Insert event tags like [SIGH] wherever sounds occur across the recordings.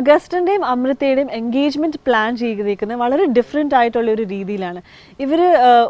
അഗസ്റ്റിന്റെയും അമൃതയുടെയും engagement plan ചെയ്തിരിക്കുന്നത് വളരെ different ആയിട്ടുള്ള ഒരു രീതിയിലാണ്. ഇവർ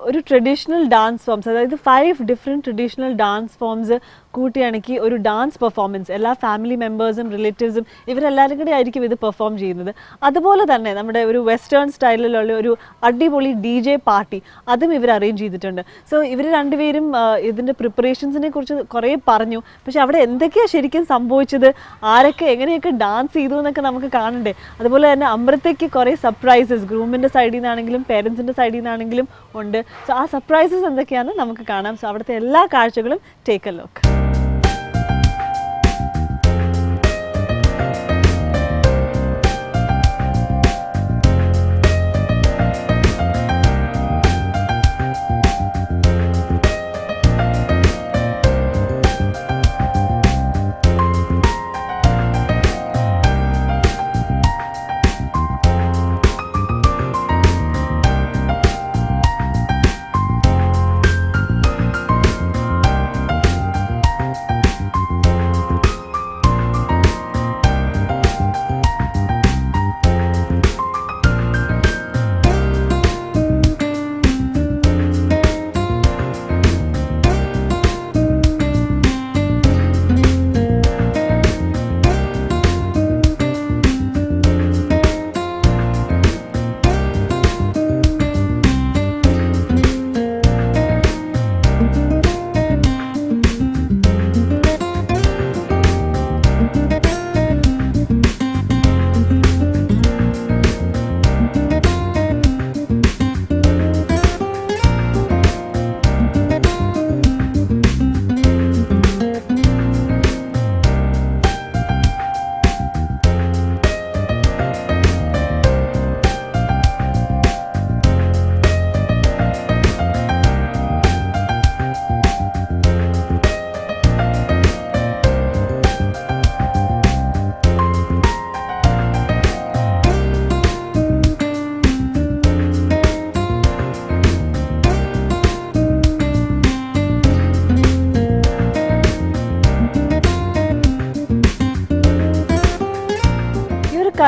ഒരു ട്രഡീഷണൽ ഡാൻസ് ഫോംസ് അതായത് five different traditional dance forms കൂട്ടിയിണക്കി ഒരു ഡാൻസ് പെർഫോമൻസ് എല്ലാ ഫാമിലി മെമ്പേഴ്സും റിലേറ്റീവ്സും ഇവരെല്ലാവരും കൂടി ആയിരിക്കും ഇത് പെർഫോം ചെയ്യുന്നത്. അതുപോലെ തന്നെ നമ്മുടെ ഒരു വെസ്റ്റേൺ സ്റ്റൈലിലുള്ള ഒരു അടിപൊളി ഡി ജെ പാർട്ടി അതും ഇവർ അറേഞ്ച് ചെയ്തിട്ടുണ്ട്. സോ ഇവർ രണ്ടുപേരും ഇതിന്റെ പ്രിപ്പറേഷൻസിനെ കുറിച്ച് കുറേ പറഞ്ഞു. പക്ഷെ അവിടെ എന്തൊക്കെയാണ് ശരിക്കും സംഭവിച്ചത്? ആരൊക്കെ എങ്ങനെയൊക്കെ ഡാൻസ് ചെയ്തു എന്നൊക്കെ നമുക്ക് കാണണ്ടേ? അതുപോലെ തന്നെ അമൃതയ്ക്ക് കുറേ സർപ്രൈസസ് ഗ്രൂമിന്റെ സൈഡിൽ നിന്നാണെങ്കിലും പേരൻസിന്റെ സൈഡിൽ നിന്നാണെങ്കിലും ഉണ്ട്. സോ ആ സർപ്രൈസസ് എന്തൊക്കെയാണെന്ന് നമുക്ക് കാണാം. സോ അവിടുത്തെ എല്ലാ കാഴ്ചകളും ടേക്ക് എ ലുക്ക്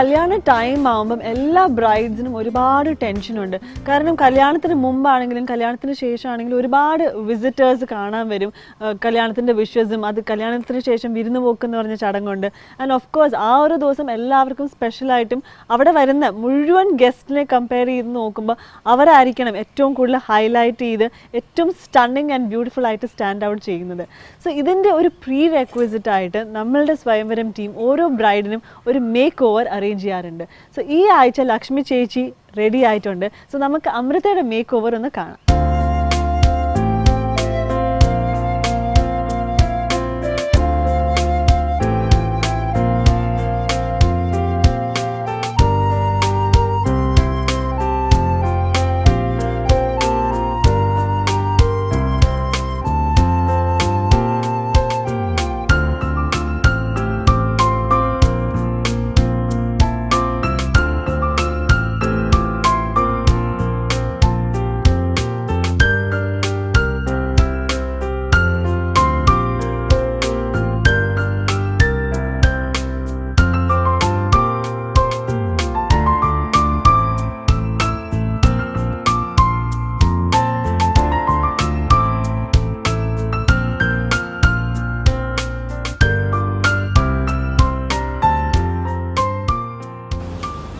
കല്യാണ ടൈം ആകുമ്പം എല്ലാ ബ്രൈഡ്സിനും ഒരുപാട് ടെൻഷനുണ്ട് കാരണം കല്യാണത്തിന് മുമ്പാണെങ്കിലും കല്യാണത്തിന് ശേഷമാണെങ്കിലും ഒരുപാട് വിസിറ്റേഴ്സ് കാണാൻ വരും. കല്യാണത്തിന്റെ വിഷസും അത് കല്യാണത്തിന് ശേഷം വിരുന്ന് പോക്കെന്ന് പറഞ്ഞ ചടങ്ങുണ്ട്. ആൻഡ് ഓഫ് കോഴ്സ് ആ ഒരു ദിവസം എല്ലാവർക്കും സ്പെഷ്യലായിട്ടും അവിടെ വരുന്ന മുഴുവൻ ഗസ്റ്റിനെ കമ്പയർ ചെയ്ത് നോക്കുമ്പോൾ അവരായിരിക്കണം ഏറ്റവും കൂടുതൽ ഹൈലൈറ്റ് ചെയ്ത് ഏറ്റവും സ്റ്റണ്ണിങ് ആൻഡ് ബ്യൂട്ടിഫുൾ ആയിട്ട് സ്റ്റാൻഡ് ഔട്ട് ചെയ്യുന്നത്. സോ ഇതിന്റെ ഒരു പ്രീ റെക്വിസിറ്റ് ആയിട്ട് നമ്മളുടെ സ്വയംവരം ടീം ഓരോ ബ്രൈഡിനും ഒരു മേക്ക് ഓവർ അറേഞ്ച് ചെയ്യാറുണ്ട്. സോ ഈ ആഴ്ച ലക്ഷ്മി ചേച്ചി റെഡി ആയിട്ടുണ്ട്. സോ നമുക്ക് അമൃതയുടെ മേക്ക് ഓവർ ഒന്ന് കാണാം.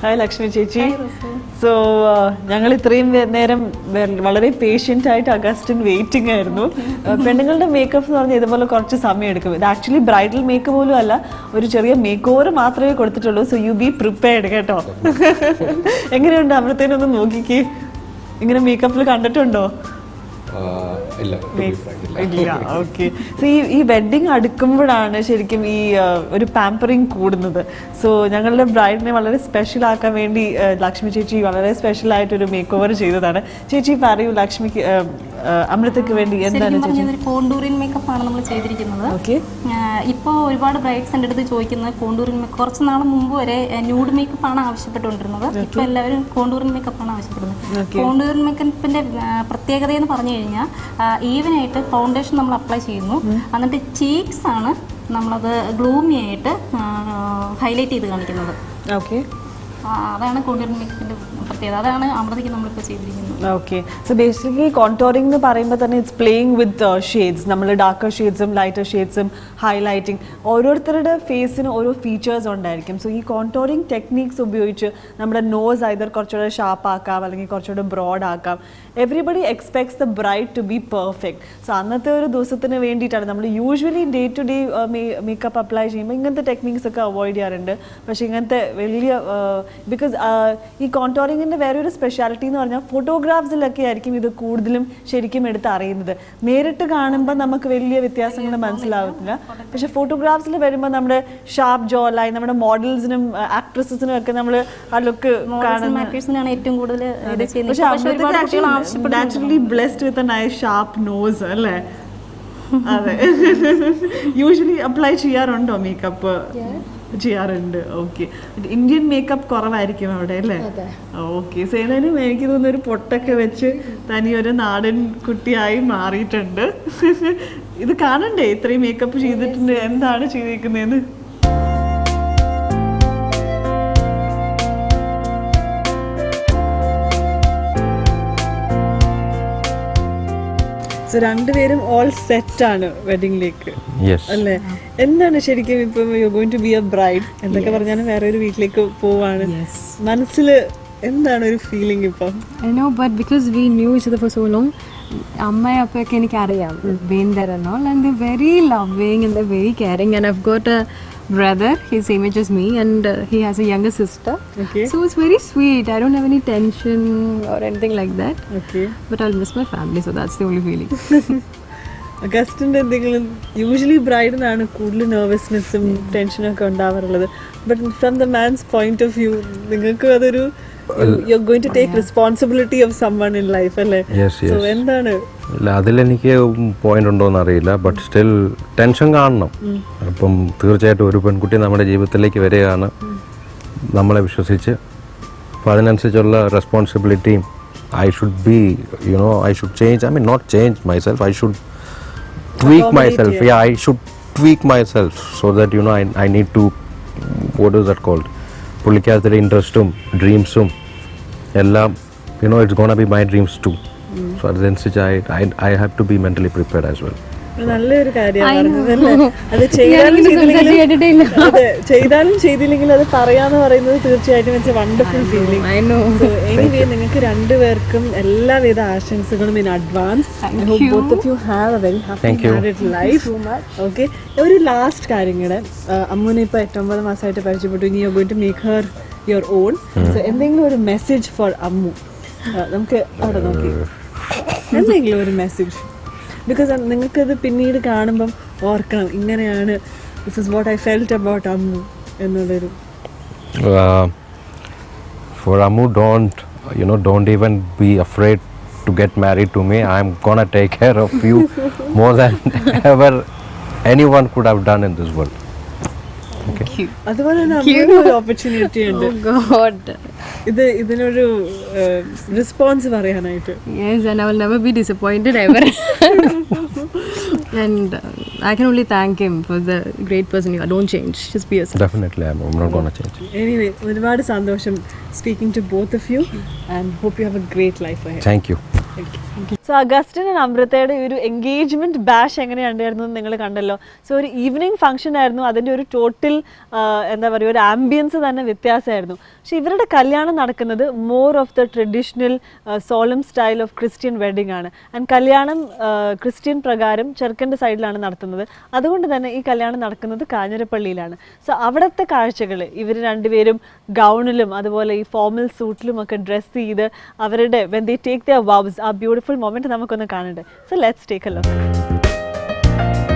ഹായ് ലക്ഷ്മി ചേച്ചി. സോ ഞങ്ങൾ ഇത്രയും നേരം വളരെ പേഷ്യന്റ് ആയിട്ട് അഗസ്റ്റിൻ വെയിറ്റിംഗ് ആയിരുന്നു. Uh, പെണ്ണുങ്ങളുടെ മേക്കപ്പ് എന്ന് പറഞ്ഞാൽ ഇതുപോലെ കുറച്ച് സമയം എടുക്കും. ഇത് ആക്ച്വലി ബ്രൈഡൽ മേക്കപ്പ് പോലും അല്ല ഒരു ചെറിയ മേക്ക് ഓവർ മാത്രമേ കൊടുത്തിട്ടുള്ളൂ. സോ യു ബി പ്രിപ്പയർഡ് കേട്ടോ. [LAUGHS] എങ്ങനെയുണ്ട്? അവിടത്തേനൊന്ന് നോക്കിക്ക്. ഇങ്ങനെ മേക്കപ്പിൽ കണ്ടിട്ടുണ്ടോ? ഇല്ല. ഓക്കെ ഈ ഈ വെഡിങ് അടുക്കുമ്പോഴാണ് ശരിക്കും ഈ ഒരു പാമ്പറിങ് കൂടുന്നത്. സോ ഞങ്ങളുടെ ബ്രൈഡിനെ വളരെ സ്പെഷ്യൽ ആക്കാൻ വേണ്ടി ലക്ഷ്മി ചേച്ചി വളരെ സ്പെഷ്യൽ ആയിട്ടൊരു മേക്ക് ഓവർ ചെയ്തതാണ്. ചേച്ചി പറയൂ ലക്ഷ്മിക്ക് അമൃതയ്ക്ക് വേണ്ടി എന്താണ് കോണ്ടൂറിൻ മേക്കപ്പ് ആണ് നമ്മൾ ചെയ്തിരിക്കുന്നത്. ഓക്കെ ഇപ്പോൾ ഒരുപാട് ബ്രൈഡ്സ് എന്റെ അടുത്ത് ചോദിക്കുന്നത് കോണ്ടൂറിൻ മേക്കപ്പ് കുറച്ച് നാൾ മുമ്പ് വരെ ന്യൂഡ് മേക്കപ്പ് ആണ് ആവശ്യപ്പെട്ടുകൊണ്ടിരുന്നത്. ഇപ്പോൾ എല്ലാവരും കോണ്ടൂറിൻ മേക്കപ്പ് ആണ് ആവശ്യപ്പെടുന്നത്. കോണ്ടൂറിൻ മേക്കപ്പിന്റെ പ്രത്യേകത എന്ന് പറഞ്ഞു കഴിഞ്ഞാൽ ഈവനായിട്ട് ഫൗണ്ടേഷൻ നമ്മൾ അപ്ലൈ ചെയ്യുന്നു. എന്നിട്ട് ചീക്സ് ആണ് നമ്മളത് ഗ്ലൂമി ആയിട്ട് ഹൈലൈറ്റ് ചെയ്ത് കാണിക്കുന്നത്. ഓക്കെ. അതാണ് കൂടുതൽ മേക്കപ്പിന്റെ പ്രത്യേകത. അതാണ് അമൃതയ്ക്ക് നമ്മളിപ്പോൾ ചെയ്തിരിക്കുന്നത്. ഓക്കെ സോ ബേസിക്കലി കോൺടോറിംഗ് എന്ന് പറയുമ്പോൾ തന്നെ ഇറ്റ്സ് പ്ലേയിങ് വിത്ത് ഷെയ്ഡ്സ് നമ്മൾ ഡാർക്കർ ഷെയ്ഡ്സും ലൈറ്റർ ഷെയ്ഡ്സും ഹൈലൈറ്റിംഗ് ഓരോരുത്തരുടെ ഫേസിന് ഓരോ ഫീച്ചേഴ്സ് ഉണ്ടായിരിക്കും. സോ ഈ കോൺടോറിംഗ് ടെക്നീക്സ് ഉപയോഗിച്ച് നമ്മുടെ നോസ് ഐതർ കുറച്ചുകൂടെ ഷാർപ്പ് ആക്കാം അല്ലെങ്കിൽ കുറച്ചുകൂടെ ബ്രോഡ് ആക്കാം. Everybody expects the bride to be perfect so അന്നത്തെ ഒരു ദിവസത്തിന് വേണ്ടിയിട്ടാണ് നമ്മൾ usually day to day makeup apply ചെയ്യുമ്പോൾ ഇങ്ങനത്തെ ടെക്നീക്സ് ഒക്കെ അവോയ്ഡ് ചെയ്യാറുണ്ട്. പക്ഷേ ഇങ്ങനത്തെ വലിയ ബിക്കോസ് ഈ കോൺടോറിങ്ങിന്റെ വേറെ ഒരു സ്പെഷ്യാലിറ്റി എന്ന് പറഞ്ഞാൽ ഫോട്ടോഗ്രാഫ്സിലൊക്കെ ആയിരിക്കും ഇത് കൂടുതലും ശരിക്കും എടുത്ത് അറിയുന്നത്. നേരിട്ട് കാണുമ്പോൾ നമുക്ക് വലിയ വ്യത്യാസങ്ങൾ മനസ്സിലാവുന്നില്ല പക്ഷേ ഫോട്ടോഗ്രാഫ്സിൽ വരുമ്പോൾ നമ്മുടെ ഷാർപ്പ് ജോ ലൈൻ നമ്മുടെ മോഡൽസിനും ആക്ട്രസസിനും ഒക്കെ നമ്മൾ ആ ലുക്ക് കാണുന്ന ഏറ്റവും കൂടുതൽ naturally blessed with a nice sharp nose അല്ലേ? [LAUGHS] അതെ. [LAUGHS] യൂഷ്വലി അപ്ലൈ ചെയ്യാറുണ്ടോ മേക്കപ്പ് ചെയ്യാറുണ്ട്. ഓക്കെ ഇന്ത്യൻ മേക്കപ്പ് കുറവായിരിക്കും അവിടെ അല്ലേ? ഓക്കെ സേനാനും എനിക്ക് തോന്നുന്നു ഒരു പൊട്ടൊക്കെ വെച്ച് തനി ഒരു നാടൻ കുട്ടിയായി മാറിയിട്ടുണ്ട്. ഇത് കാണണ്ടേ ഇത്രയും മേക്കപ്പ് ചെയ്തിട്ടുണ്ട് എന്താണ് ചെയ്തിരിക്കുന്നതെന്ന് സോ രണ്ടുപേരും ഓൾ സെറ്റ് ആണ് വെഡിങ്ങിലേക്ക് അല്ലേ? എന്താണ് ശരിക്കും ഇപ്പം യു ഇപ്പൊ ടു ബി എ ബ്രൈഡ് എന്നൊക്കെ പറഞ്ഞാൽ വേറെ ഒരു വീട്ടിലേക്ക് പോവാണ്. മനസ്സിൽ എന്താണ് ഒരു ഫീലിംഗ് ഇപ്പം? I know but because we knew for so long അമ്മയും അപ്പയൊക്കെ എനിക്കറിയാം very love very caring and got brother, his image is me, and uh, he has a younger sister. Okay. So it's very sweet. I don't have any tension or anything like that. Okay. But I'll miss my family, so that's the only feeling. അഗസ്റ്റിന്റെ എന്തെങ്കിലും usually ബ്രൈഡിനാണ് കൂടുതൽ നെർവസ്നെസ്സും ടെൻഷനും ഒക്കെ ഉണ്ടാവാറുള്ളത് but from the man's point of view നിങ്ങൾക്ക് അതൊരു you going to take responsibility of someone in life അല്ലേ? Yes, so yes. എന്താണ്? ഇല്ല അതിലെനിക്ക് പോയിന്റ് ഉണ്ടോയെന്ന് അറിയില്ല ബട്ട് സ്റ്റിൽ ടെൻഷൻ കാണണം അപ്പം തീർച്ചയായിട്ടും ഒരു പെൺകുട്ടി നമ്മുടെ ജീവിതത്തിലേക്ക് വരികയാണ്. നമ്മളെ വിശ്വസിച്ച്. അപ്പോൾ അതിനനുസരിച്ചുള്ള റെസ്പോൺസിബിലിറ്റിയും I should be you know I should change I mean not change myself I should tweak myself. yeah i should tweak myself so that you know i, I need to what is that called? പുള്ളിക്കകത്തിലെ ഇൻട്രസ്റ്റും ഡ്രീംസും എല്ലാം you know it's gonna be my dreams too so അതനുസരിച്ച് I I have to be mentally prepared as well നല്ലൊരു കാര്യമാണ് അത് ചെയ്താലും ചെയ്തില്ലെങ്കിലും അതെ ചെയ്താലും ചെയ്തില്ലെങ്കിലും അത് പറയാന്ന് പറയുന്നത് തീർച്ചയായിട്ടും വെച്ച വണ്ടർഫുൾ ഫീലിംഗ്. എനിവേ നിങ്ങൾക്ക് രണ്ടുപേർക്കും എല്ലാവിധ ആശംസകളും in advance both of you have a very happy. Married life okay ഒരു ലാസ്റ്റ് കാര്യം കൂടെ. അമ്മുനെ ഇപ്പൊ എട്ടൊമ്പത് മാസമായിട്ട് പരിചയപ്പെട്ടു. ഇനി you going to make her your own so എന്തെങ്കിലും ഒരു മെസ്സേജ് ഫോർ അമ്മു. നമുക്ക് അവിടെ നോക്കി. എന്തെങ്കിലും ഒരു മെസ്സേജ് ബിക്കോസ് നിങ്ങൾക്കത് പിന്നീട് കാണുമ്പം ഓർക്കണം ഇങ്ങനെയാണ് this is what I felt about Ammu എന്നുള്ളൊരു uh, for Amu, don't you know? Don't even be afraid to get married to me. I'm gonna take care of you more than ever anyone could have done in this world. അതുപോലെ തന്നെ opportunity ഉണ്ട് Oh. ഇത് ഇതിനൊരു response പറയാനായിട്ട് Yes, and I will never be disappointed ever. And uh, I can only thank him for the great person you are. Don't change. Just be yourself. Definitely, I'm, I'm not gonna change. Anyway ഒരുപാട് സന്തോഷം speaking to both of you and hope you have a great life Thank you. So അഗസ്റ്റിനും അമൃതയുടെ ഒരു engagement bash എങ്ങനെയുണ്ടായിരുന്നു നിങ്ങൾ കണ്ടല്ലോ. So ഒരു evening function ആയിരുന്നു. അതിന്റെ ഒരു ടോട്ടൽ എന്താ പറയുക ഒരു ആംബിയൻസ് തന്നെ വ്യത്യാസമായിരുന്നു. പക്ഷെ ഇവരുടെ കല്യാണം നടക്കുന്നത് more of the traditional solemn style of Christian wedding ആണ്. ആൻഡ് കല്യാണം ക്രിസ്ത്യൻ പ്രകാരം ചെറുക്കന്റെ സൈഡിലാണ് നടത്തുന്നത്. അതുകൊണ്ട് തന്നെ ഈ കല്യാണം നടക്കുന്നത് കാഞ്ഞിരപ്പള്ളിയിലാണ്. സോ അവിടുത്തെ കാഴ്ചകൾ ഇവർ രണ്ടുപേരും ഗൗണിലും അതുപോലെ ഈ ഫോമൽ സൂട്ടിലും ഒക്കെ ഡ്രസ്സ് ചെയ്ത് അവരുടെ when they take the vows ആ ബ്യൂട്ടിഫുൾ മൊമെന്റ് നമുക്കൊന്ന് കാണണ്ടേ? സോ ലെറ്റ്സ് ടേക്ക് എ നമ്മുടെ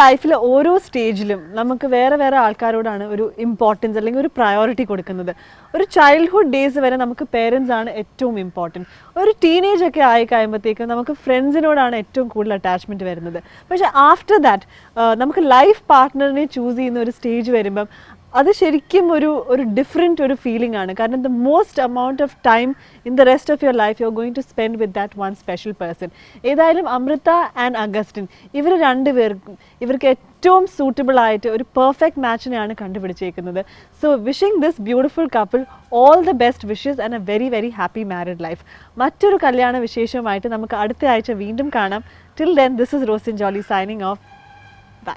ലൈഫിലെ ഓരോ സ്റ്റേജിലും നമുക്ക് വേറെ വേറെ ആൾക്കാരോടാണ് ഒരു ഇമ്പോർട്ടൻസ് അല്ലെങ്കിൽ ഒരു പ്രയോറിറ്റി കൊടുക്കുന്നത്. ഒരു ചൈൽഡ്ഹുഡ് ഡേയ്സ് വരെ നമുക്ക് പേരൻസ് ആണ് ഏറ്റവും ഇമ്പോർട്ടന്റ് ഒരു ടീനേജ് ഒക്കെ ആയി കഴിയുമ്പോഴത്തേക്കും നമുക്ക് ഫ്രണ്ട്സിനോടാണ് ഏറ്റവും കൂടുതൽ അറ്റാച്ച്മെന്റ് വരുന്നത്. പക്ഷേ ആഫ്റ്റർ ദാറ്റ് നമുക്ക് ലൈഫ് പാർട്ട്ണറിനെ ചൂസ് ചെയ്യുന്ന ഒരു സ്റ്റേജ് വരുമ്പം അത് ശരിക്കും ഒരു ഒരു ഡിഫറെന്റ് ഒരു ഫീലിംഗ് ആണ്. കാരണം the most amount of time in the rest of your life you are going to spend with that one special person ഏതായാലും അമൃത ആൻഡ് അഗസ്റ്റിൻ ഇവർ രണ്ടുപേർക്കും ഇവർക്ക് ഏറ്റവും സൂട്ടബിൾ ആയിട്ട് ഒരു പെർഫെക്റ്റ് മാച്ചിനെയാണ് കണ്ടുപിടിച്ചേക്കുന്നത്. So wishing this beautiful couple all the best wishes and a very very happy married life മറ്റൊരു കല്യാണ വിശേഷവുമായിട്ട് നമുക്ക് അടുത്ത ആഴ്ച വീണ്ടും കാണാം. Till then this is Rosin Jolly signing off by